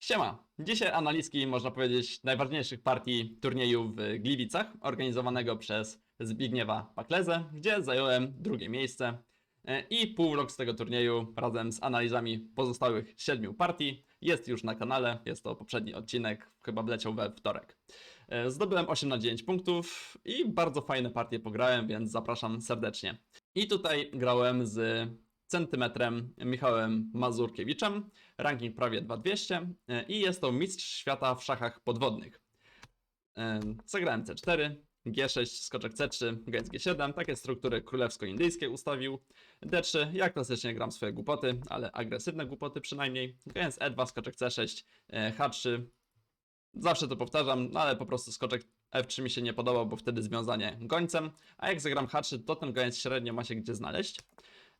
Siema! Dzisiaj analizki, można powiedzieć, najważniejszych partii turnieju w Gliwicach, organizowanego przez Zbigniewa Paklezę, gdzie zająłem drugie miejsce. E, I półrok z tego turnieju razem z analizami pozostałych siedmiu partii jest już na kanale. Jest to poprzedni odcinek, chyba wleciał we wtorek. E, Zdobyłem 8 na 9 punktów i bardzo fajne partie pograłem, więc zapraszam serdecznie. I tutaj grałem z centymetrem Michałem Mazurkiewiczem, ranking prawie 2200 e, i jest to mistrz świata w szachach podwodnych. E, Zagrałem C4, G6, skoczek C3, goniec G7, takie struktury królewsko-indyjskie ustawił. D3, ja klasycznie gram swoje głupoty, ale agresywne głupoty przynajmniej. Goniec E2, skoczek C6, e, H3. Zawsze to powtarzam, no ale po prostu skoczek F3 mi się nie podobał, bo wtedy związanie gońcem. A jak zagram H3, to ten goniec średnio ma się gdzie znaleźć.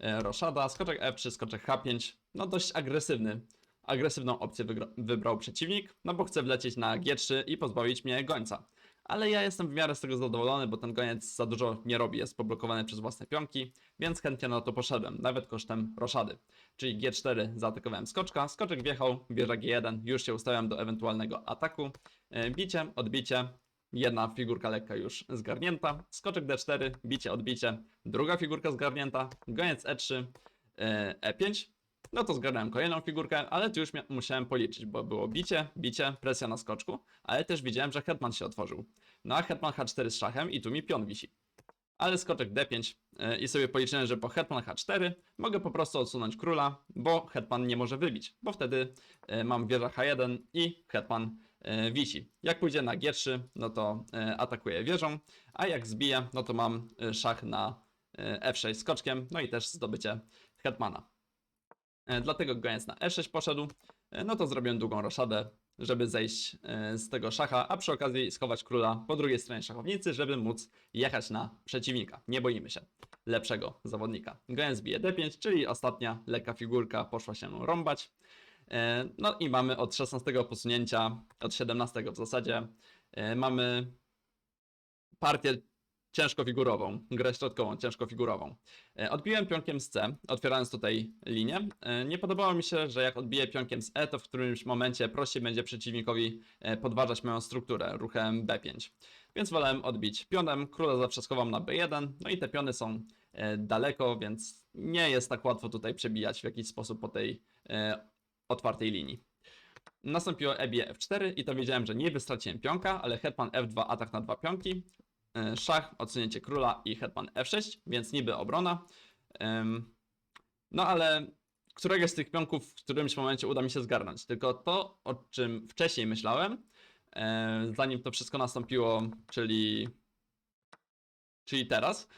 E, Roszada, skoczek F3, skoczek H5, no dość agresywny. Agresywną opcję wybrał przeciwnik, no bo chce wlecieć na G3 i pozbawić mnie gońca. Ale ja jestem w miarę z tego zadowolony, bo ten goniec za dużo nie robi, jest poblokowany przez własne pionki, więc chętnie na to poszedłem, nawet kosztem roszady. Czyli G4 zaatakowałem skoczka, skoczek wjechał, wieża G1, już się ustawiam do ewentualnego ataku. E, Bicie, odbicie, jedna figurka lekka już zgarnięta, skoczek D4, bicie, odbicie, druga figurka zgarnięta, goniec E3, e, E5, no to zgarnąłem kolejną figurkę, ale tu już musiałem policzyć, bo było bicie, bicie, presja na skoczku, ale też widziałem, że hetman się otworzył. No a hetman H4 z szachem i tu mi pion wisi. Ale skoczek D5 e, i sobie policzyłem, że po hetman H4 mogę po prostu odsunąć króla, bo hetman nie może wybić, bo wtedy e, mam wieża H1 i hetman e, wisi. Jak pójdzie na G3, no to atakuję wieżą, a jak zbije, no to mam szach na e, F6 skoczkiem, no i też zdobycie hetmana. Dlatego goniec na E6 poszedł, no to zrobiłem długą roszadę, żeby zejść e, z tego szacha, a przy okazji schować króla po drugiej stronie szachownicy, żeby móc jechać na przeciwnika. Nie boimy się lepszego zawodnika. Goniec bije D5, czyli ostatnia lekka figurka poszła się rąbać. E, No i mamy od 16 posunięcia, od 17 w zasadzie, e, mamy partię ciężkofigurową, grę środkową, ciężkofigurową. E, Odbiłem pionkiem z C, otwierając tutaj linię. E, Nie podobało mi się, że jak odbiję pionkiem z E, to w którymś momencie prościej będzie przeciwnikowi e, podważać moją strukturę ruchem B5. Więc wolałem odbić pionem, króla zawsze schowam na B1, no i te piony są daleko, więc nie jest tak łatwo tutaj przebijać w jakiś sposób po tej otwartej linii. Nastąpiło ebie F4 i to wiedziałem, że nie wystraciłem pionka, ale hetman F2 atak na dwa pionki, szach, odsunięcie króla i hetman F6, więc niby obrona. No ale któregoś z tych pionków w którymś momencie uda mi się zgarnąć. Tylko to, o czym wcześniej myślałem, e, zanim to wszystko nastąpiło, czyli, czyli teraz,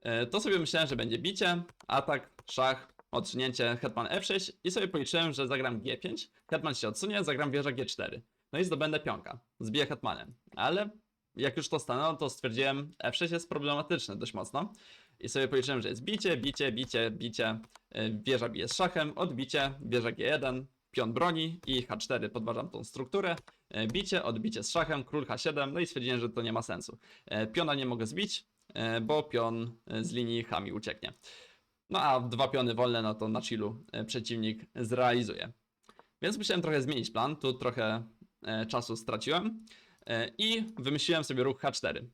e, to sobie myślałem, że będzie bicie, atak, szach, odsunięcie hetman F6 i sobie policzyłem, że zagram G5, hetman się odsunie, zagram wieża G4. No i zdobędę pionka, zbiję hetmanem. Ale jak już to stanęło, to stwierdziłem, F6 jest problematyczny dość mocno. I sobie policzyłem, że jest bicie, bicie, bicie, bicie, e, wieża bije z szachem, odbicie, wieża G1, pion broni i H4 podważam tą strukturę, e, bicie, odbicie z szachem, król H7, no i stwierdziłem, że to nie ma sensu. E, Piona nie mogę zbić, e, bo pion e, z linii H mi ucieknie. No a dwa piony wolne, no to na chillu e, przeciwnik zrealizuje. Więc musiałem trochę zmienić plan, tu trochę e, czasu straciłem e, i wymyśliłem sobie ruch H4.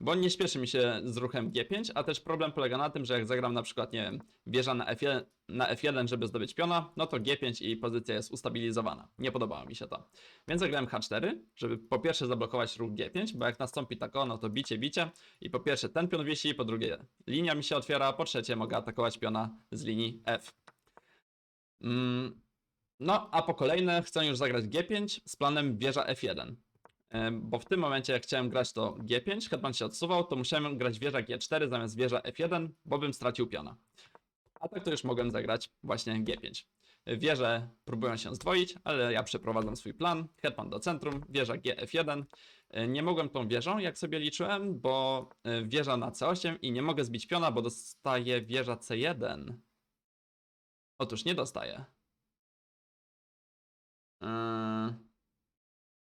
Bo nie śpieszy mi się z ruchem G5, a też problem polega na tym, że jak zagram na przykład, nie wiem, wieża na F1, na F1 żeby zdobyć piona, no to G5 i pozycja jest ustabilizowana. Nie podobało mi się to. Więc zagrałem H4, żeby po pierwsze zablokować ruch G5, bo jak nastąpi tako, no to bicie, bicie i po pierwsze ten pion wisi, po drugie linia mi się otwiera, po trzecie mogę atakować piona z linii F. Mm, no, a po kolejne chcę już zagrać G5 z planem wieża F1. Em, Bo w tym momencie, jak chciałem grać to G5, hetman się odsuwał, to musiałem grać wieża G4 zamiast wieża F1, bo bym stracił piona. A tak to już mogłem zagrać właśnie G5. Wieże próbują się zdwoić, ale ja przeprowadzam swój plan. Hetman do centrum, wieża GF1. E, Nie mogłem tą wieżą, jak sobie liczyłem, bo e, wieża na C8 i nie mogę zbić piona, bo dostaję wieża C1. Otóż nie dostaję. Eee,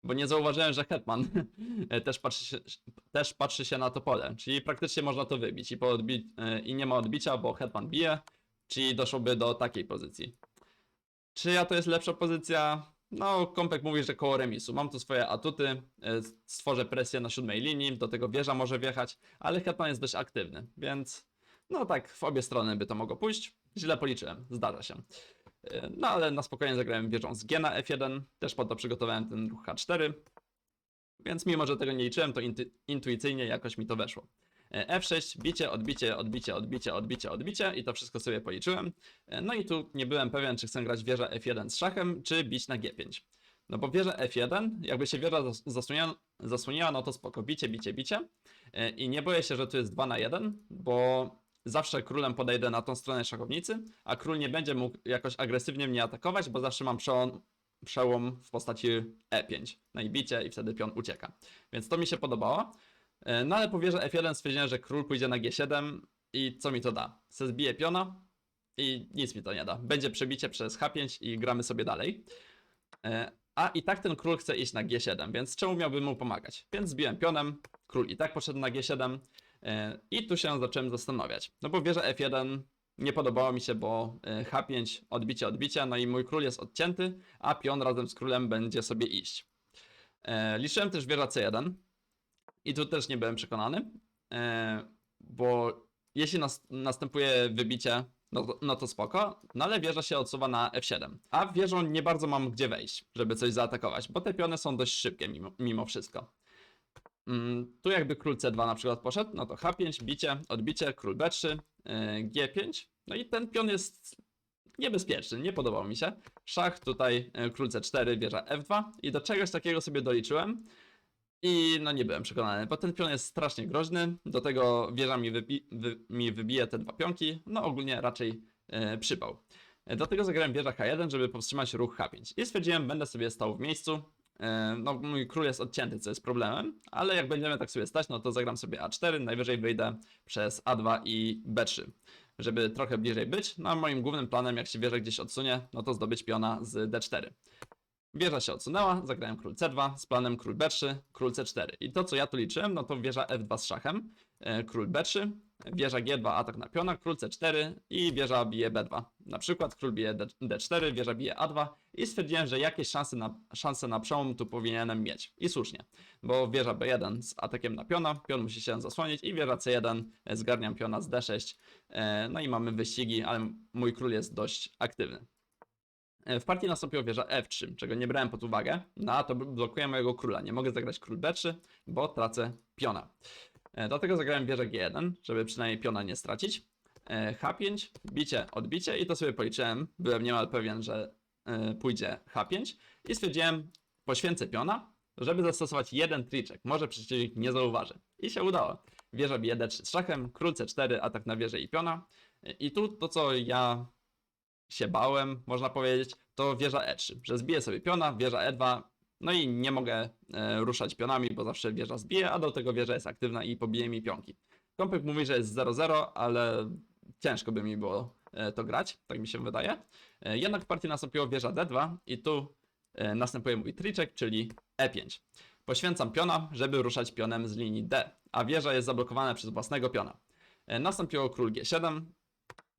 bo nie zauważyłem, że hetman też patrzy, się, też patrzy się na to pole, czyli praktycznie można to wybić i, po e, i nie ma odbicia, bo hetman bije, czyli doszłoby do takiej pozycji. Czyja to jest lepsza pozycja? No, Kompek mówi, że koło remisu. Mam tu swoje atuty, e, stworzę presję na siódmej linii, do tego wieża może wjechać, ale Hetman jest dość aktywny, więc no tak, w obie strony by to mogło pójść. Źle policzyłem, zdarza się. E, No ale na spokojnie zagrałem wieżą z G na F1, też po to przygotowałem ten ruch H4, więc mimo, że tego nie liczyłem, to intu intuicyjnie jakoś mi to weszło. E, F6, bicie, odbicie, odbicie, odbicie, odbicie, odbicie i to wszystko sobie policzyłem. E, No i tu nie byłem pewien, czy chcę grać wieżę F1 z szachem, czy bić na G5. No bo wieża F1, jakby się wieża zas- zasłoniła, zasłoniła no to spoko, bicie, bicie, bicie. I nie boję się, że tu jest 2 na 1, bo zawsze królem podejdę na tą stronę szachownicy, a król nie będzie mógł jakoś agresywnie mnie atakować, bo zawsze mam przełom, przełom w postaci E5. No i bicie i wtedy pion ucieka. Więc to mi się podobało. E, No ale po wieży F1 stwierdziłem, że król pójdzie na G7 i co mi to da? Se zbiję piona i nic mi to nie da. Będzie przebicie przez H5 i gramy sobie dalej. E, A i tak ten król chce iść na G7, więc czemu miałbym mu pomagać? Więc zbiłem pionem, król i tak poszedł na G7 e, i tu się zacząłem zastanawiać. No bo wieża F1 nie podobało mi się, bo e, H5 odbicie, odbicie, no i mój król jest odcięty, a pion razem z królem będzie sobie iść. E, Liczyłem też wieża C1 i tu też nie byłem przekonany, e, bo jeśli nas, następuje wybicie, no to, no to spoko, no ale wieża się odsuwa na F7. A wieżą nie bardzo mam gdzie wejść, żeby coś zaatakować, bo te piony są dość szybkie mimo, mimo wszystko. Mm, tu jakby król C2 na przykład poszedł, no to H5, bicie, odbicie, król B3, yy, G5, no i ten pion jest niebezpieczny, nie podobał mi się. Szach tutaj, yy, król C4, wieża F2 i do czegoś takiego sobie doliczyłem, i no nie byłem przekonany, bo ten pion jest strasznie groźny, do tego wieża mi, wybi wy mi wybije te dwa pionki, no ogólnie raczej e, przypał. E, Do tego zagrałem wieża H1, żeby powstrzymać ruch H5 i stwierdziłem, będę sobie stał w miejscu, no mój król jest odcięty, co jest problemem, ale jak będziemy tak sobie stać, no to zagram sobie A4, najwyżej wyjdę przez A2 i B3. Żeby trochę bliżej być, no a moim głównym planem, jak się wieża gdzieś odsunie, no to zdobyć piona z D4. Wieża się odsunęła, zagrałem król C2 z planem król B3, król C4. I to co ja tu liczyłem, no to wieża F2 z szachem, e, król B3, wieża G2 atak na piona, król C4 i wieża bije B2. Na przykład król bije D- D4, wieża bije A2 i stwierdziłem, że jakieś szanse na, szanse na przełom tu powinienem mieć. I słusznie, bo wieża B1 z atakiem na piona, pion musi się zasłonić i wieża C1 e, zgarniam piona z D6. E, No i mamy wyścigi, ale mój król jest dość aktywny. E, W partii nastąpiła wieża F3, czego nie brałem pod uwagę, no a to blokuje mojego króla. Nie mogę zagrać król B3, bo tracę piona. E, Dlatego zagrałem wieżę G1, żeby przynajmniej piona nie stracić. E, H5, bicie, odbicie i to sobie policzyłem. Byłem niemal pewien, że e, pójdzie H5 i stwierdziłem, poświęcę piona, żeby zastosować jeden triczek. Może przeciwnik nie zauważy. I się udało. Wieża bije D3 z szachem, król C4, atak na wieżę i piona. I tu to, co ja się bałem, można powiedzieć, to wieża E3, że zbiję sobie piona, wieża E2, no i nie mogę e, ruszać pionami, bo zawsze wieża zbije, a do tego wieża jest aktywna i pobije mi pionki. Kompek mówi, że jest 0-0, ale ciężko by mi było e, to grać, tak mi się wydaje. E, jednak w partii nastąpiło wieża D2 i tu następuje mój triczek, czyli E5. Poświęcam piona, żeby ruszać pionem z linii D, a wieża jest zablokowana przez własnego piona. Nastąpiło król G7,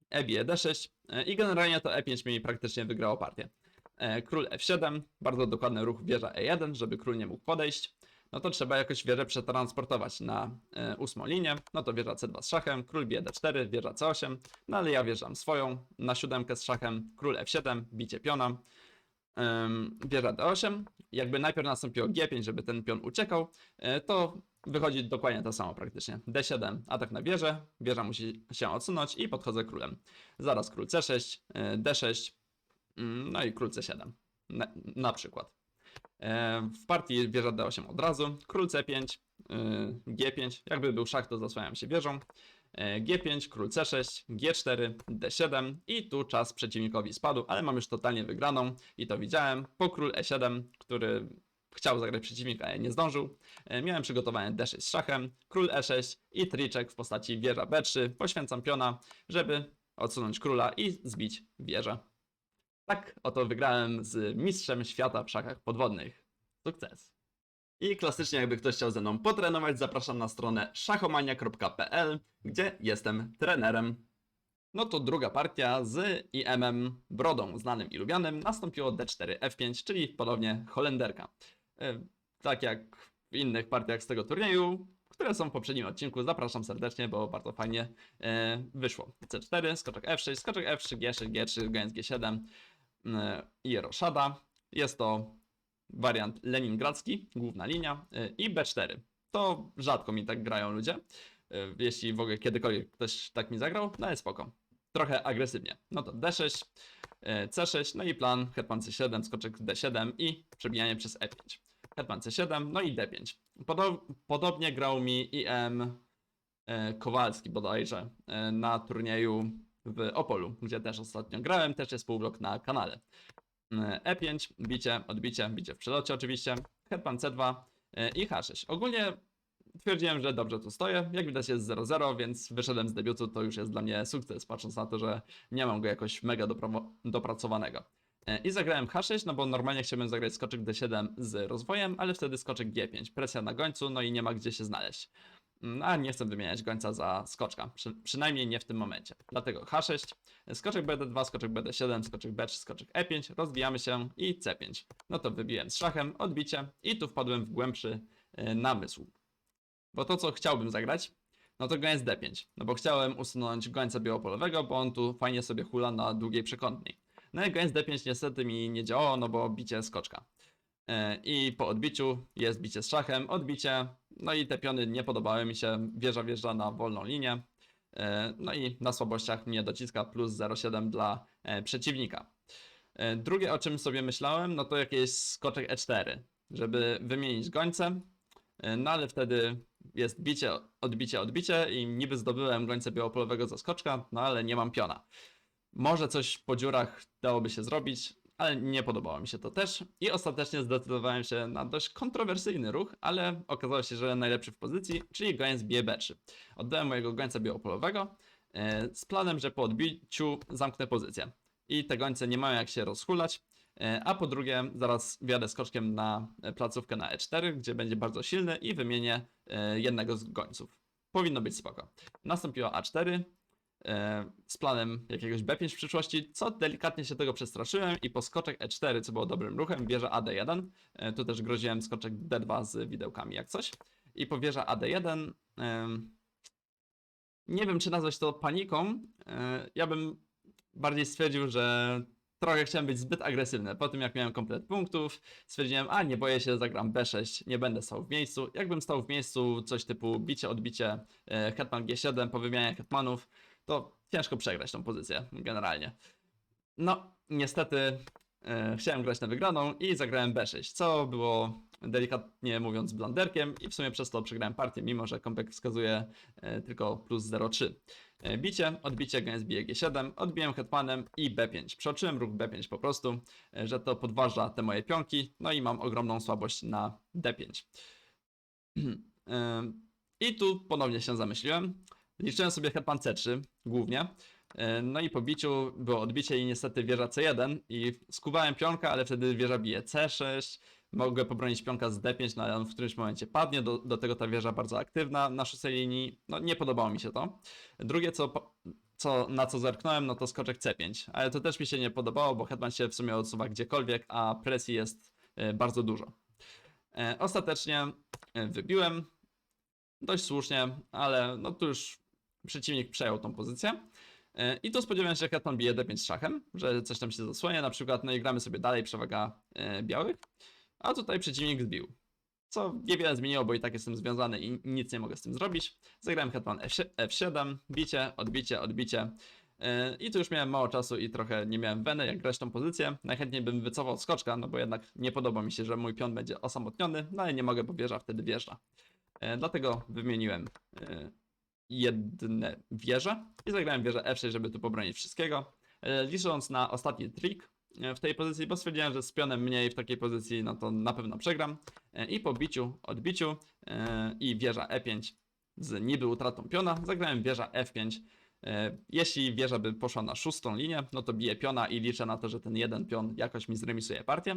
e bije d6 e, i generalnie to e5 mi praktycznie wygrało partię. E, Król f7, bardzo dokładny ruch wieża e1, żeby król nie mógł podejść. No to trzeba jakoś wieżę przetransportować na e, ósmą linię. No to wieża c2 z szachem, król bije d4, wieża c8. No ale ja wjeżdżam swoją na siódemkę z szachem, król f7, bicie piona. Wieża d8. Jakby najpierw nastąpiło g5, żeby ten pion uciekał, e, to wychodzi dokładnie to samo praktycznie. D7, atak na wieżę, wieża musi się odsunąć i podchodzę królem. Zaraz król C6, e, D6, mm, no i król C7 na, na przykład. E, W partii wieża D8 od razu, król C5, e, G5, jakby był szach to zasłaniam się wieżą, e, G5, król C6, G4, D7 i tu czas przeciwnikowi spadł, ale mam już totalnie wygraną i to widziałem po król E7, który chciał zagrać przeciwnik, ale nie zdążył. E, Miałem przygotowane D6 z szachem, król E6 i triczek w postaci wieża B3. Poświęcam piona, żeby odsunąć króla i zbić wieżę. Tak oto wygrałem z mistrzem świata w szachach podwodnych. Sukces! I klasycznie jakby ktoś chciał ze mną potrenować, zapraszam na stronę szachomania.pl, gdzie jestem trenerem. no to druga partia z IM-em Brodą, znanym i lubianym, nastąpiło D4 F5, czyli ponownie Holenderka. E, Tak jak w innych partiach z tego turnieju, które są w poprzednim odcinku, zapraszam serdecznie, bo bardzo fajnie e, wyszło. C4, skoczek F6, skoczek F3, G6, G3, goniec G7 e, i roszada. Jest to wariant leningradzki, główna linia e, i B4. To rzadko mi tak grają ludzie. E, Jeśli w ogóle kiedykolwiek ktoś tak mi zagrał, no jest spoko. Trochę agresywnie. No to D6, e, C6, no i plan hetman C7, skoczek D7 i przebijanie przez E5. Hetman C7, no i D5. Podo- podobnie grał mi IM Kowalski bodajże na turnieju w Opolu, gdzie też ostatnio grałem, też jest półblok na kanale. E, E5, bicie, odbicie, bicie w przelocie oczywiście, hetman C2 e, i H6. Ogólnie twierdziłem, że dobrze tu stoję. Jak widać jest 0-0, więc wyszedłem z debiutu, to już jest dla mnie sukces, patrząc na to, że nie mam go jakoś mega dopracowanego. E, I zagrałem H6, no bo normalnie chciałbym zagrać skoczek D7 z rozwojem, ale wtedy skoczek G5, presja na gońcu, no i nie ma gdzie się znaleźć. Mm, A nie chcę wymieniać gońca za skoczka, przy, przynajmniej nie w tym momencie. Dlatego H6, skoczek BD2, skoczek BD7, skoczek B3, skoczek E5, rozwijamy się i C5. No to wybiłem z szachem, odbicie i tu wpadłem w głębszy e, namysł. Bo to, co chciałbym zagrać, no to goniec D5. No bo chciałem usunąć gońca białopolowego, bo on tu fajnie sobie hula na długiej przekątnej. No i goniec D5 niestety mi nie działało, no bo bicie skoczka. E, I po odbiciu jest bicie z szachem, odbicie, no i te piony nie podobały mi się, wieża wjeżdża na wolną linię. E, No i na słabościach mnie dociska plus 0,7 dla e, przeciwnika. E, Drugie, o czym sobie myślałem, no to jakieś skoczek E4, żeby wymienić gońcem, E, no ale wtedy jest bicie, odbicie, odbicie i niby zdobyłem gońca białopolowego za skoczka, no ale nie mam piona. Może coś po dziurach dałoby się zrobić, ale nie podobało mi się to też. I ostatecznie zdecydowałem się na dość kontrowersyjny ruch, ale okazało się, że najlepszy w pozycji, czyli goniec B3. Oddałem mojego gońca białopolowego e, z planem, że po odbiciu zamknę pozycję. I te gońce nie mają jak się rozhulać. E, A po drugie, zaraz wjadę skoczkiem na placówkę na E4, gdzie będzie bardzo silny i wymienię e, jednego z gońców. Powinno być spoko. Nastąpiło A4 e, z planem jakiegoś B5 w przyszłości, co delikatnie się tego przestraszyłem i po skoczek E4, co było dobrym ruchem, wieża AD1. E, Tu też groziłem skoczek D2 z widełkami jak coś. I po wieża AD1 em, nie wiem, czy nazwać to paniką. e, Ja bym bardziej stwierdził, że trochę chciałem być zbyt agresywny. Po tym jak miałem komplet punktów, stwierdziłem, a nie boję się, zagram B6, nie będę stał w miejscu. Jakbym stał w miejscu, coś typu bicie, odbicie, e, hetman G7, powymianie hetmanów, to ciężko przegrać tą pozycję generalnie. No, niestety e, chciałem grać na wygraną i zagrałem B6, co było delikatnie mówiąc blanderkiem i w sumie przez to przegrałem partię, mimo że kompek wskazuje e, tylko plus 0,3. E, Bicie, odbicie, goniec bije G7, odbiłem hetmanem i B5. Przeoczyłem ruch B5 po prostu, e, że to podważa te moje pionki, no i mam ogromną słabość na D5. E, I tu ponownie się zamyśliłem. Liczyłem sobie hetman C3 głównie. E, No i po biciu było odbicie i niestety wieża C1 i skubałem pionka, ale wtedy wieża bije C6. Mogę pobronić pionka z D5, no ale on w którymś momencie padnie, do, do tego ta wieża bardzo aktywna na szóstej linii. No nie podobało mi się to. Drugie, co, co, na co zerknąłem, no to skoczek C5, ale to też mi się nie podobało, bo hetman się w sumie odsuwa gdziekolwiek, a presji jest e, bardzo dużo. E, Ostatecznie wybiłem, dość słusznie, ale no tu już przeciwnik przejął tą pozycję. E, I tu spodziewałem się, że hetman bije d5 z szachem, że coś tam się zasłania na przykład, no i gramy sobie dalej, przewaga e, białych, a tutaj przeciwnik zbił. Co niewiele zmieniło, bo i tak jestem związany i nic nie mogę z tym zrobić. Zagrałem hetman F7, F7 bicie, odbicie, odbicie. E, I tu już miałem mało czasu i trochę nie miałem weny, jak grać tą pozycję. Najchętniej bym wycofał skoczka, no bo jednak nie podoba mi się, że mój pion będzie osamotniony, no ale nie mogę, bo wieża wtedy wjeżdża. Dlatego wymieniłem jedne wieże i zagrałem wieżę F6, żeby tu pobronić wszystkiego. E, Licząc na ostatni trik e, w tej pozycji, bo stwierdziłem, że z pionem mniej w takiej pozycji, no to na pewno przegram. E, I po biciu, odbiciu i wieża E5 z niby utratą piona, zagrałem wieża F5. E, Jeśli wieża by poszła na szóstą linię, no to biję piona i liczę na to, że ten jeden pion jakoś mi zremisuje partię.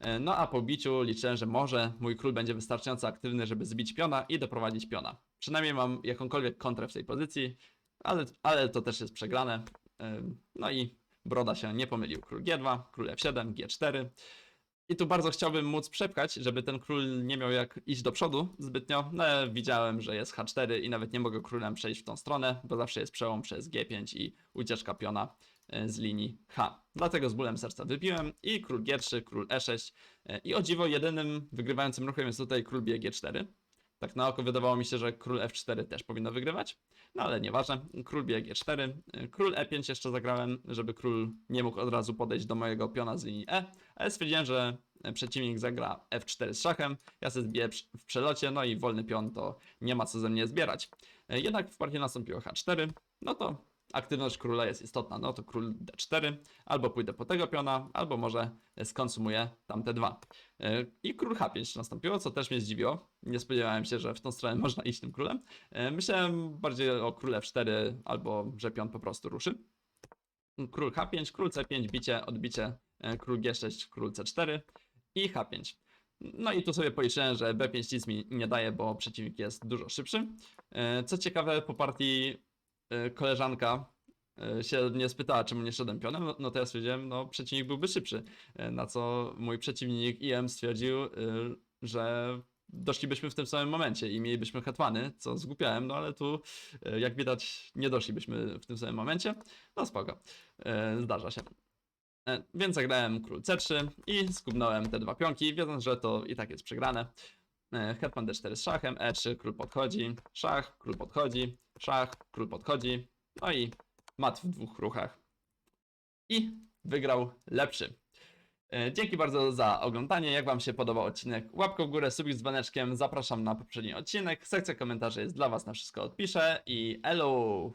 E, No a po biciu liczę, że może mój król będzie wystarczająco aktywny, żeby zbić piona i doprowadzić piona. Przynajmniej mam jakąkolwiek kontrę w tej pozycji. ale, ale to też jest przegrane. Ym, No i Broda się nie pomylił. Król G2, król F7, G4. I tu bardzo chciałbym móc przepchać, żeby ten król nie miał jak iść do przodu zbytnio, no ale widziałem, że jest H4 i nawet nie mogę królem przejść w tą stronę, bo zawsze jest przełom przez G5 i ucieczka piona e, z linii H. Dlatego z bólem serca wybiłem i król G3, król E6 e, i o dziwo jedynym wygrywającym ruchem jest tutaj król bije G4. Tak na oko wydawało mi się, że król F4 też powinno wygrywać, no ale nieważne. Król bije G4, y, król E5 jeszcze zagrałem, żeby król nie mógł od razu podejść do mojego piona z linii E, ale stwierdziłem, że przeciwnik zagra F4 z szachem, ja sobie zbiję w przelocie, no i wolny pion to nie ma co ze mnie zbierać. Jednak w partii nastąpiło H4, no to aktywność króla jest istotna, no to król D4, albo pójdę po tego piona, albo może skonsumuję tamte dwa. Y, I król H5 nastąpiło, co też mnie zdziwiło. Nie spodziewałem się, że w tą stronę można iść tym królem. E, Myślałem bardziej o król F4 albo że pion po prostu ruszy. Król H5, król C5, bicie, odbicie, e, król G6, król C4 i H5. No i tu sobie policzyłem, że B5 nic mi nie daje, bo przeciwnik jest dużo szybszy. E, Co ciekawe, po partii e, koleżanka e, się mnie spytała, czemu nie szedłem pionem, no- no to ja stwierdziłem, no przeciwnik byłby szybszy. E, Na co mój przeciwnik IM stwierdził, e, że doszlibyśmy w tym samym momencie i mielibyśmy hetmany, co zgłupiałem, no ale tu e, jak widać nie doszlibyśmy w tym samym momencie. No spoko, e, zdarza się. E, Więc zagrałem król C3 i skubnąłem te dwa pionki, wiedząc, że to i tak jest przegrane. E, Hetman D4 z szachem, E3, król podchodzi, szach, król podchodzi, szach, król podchodzi, no i mat w dwóch ruchach. I wygrał lepszy. E, Dzięki bardzo za oglądanie. Jak Wam się podobał odcinek, łapką w górę, subik z dzwoneczkiem. Zapraszam na poprzedni odcinek. Sekcja komentarzy jest dla Was, na wszystko odpiszę i elo!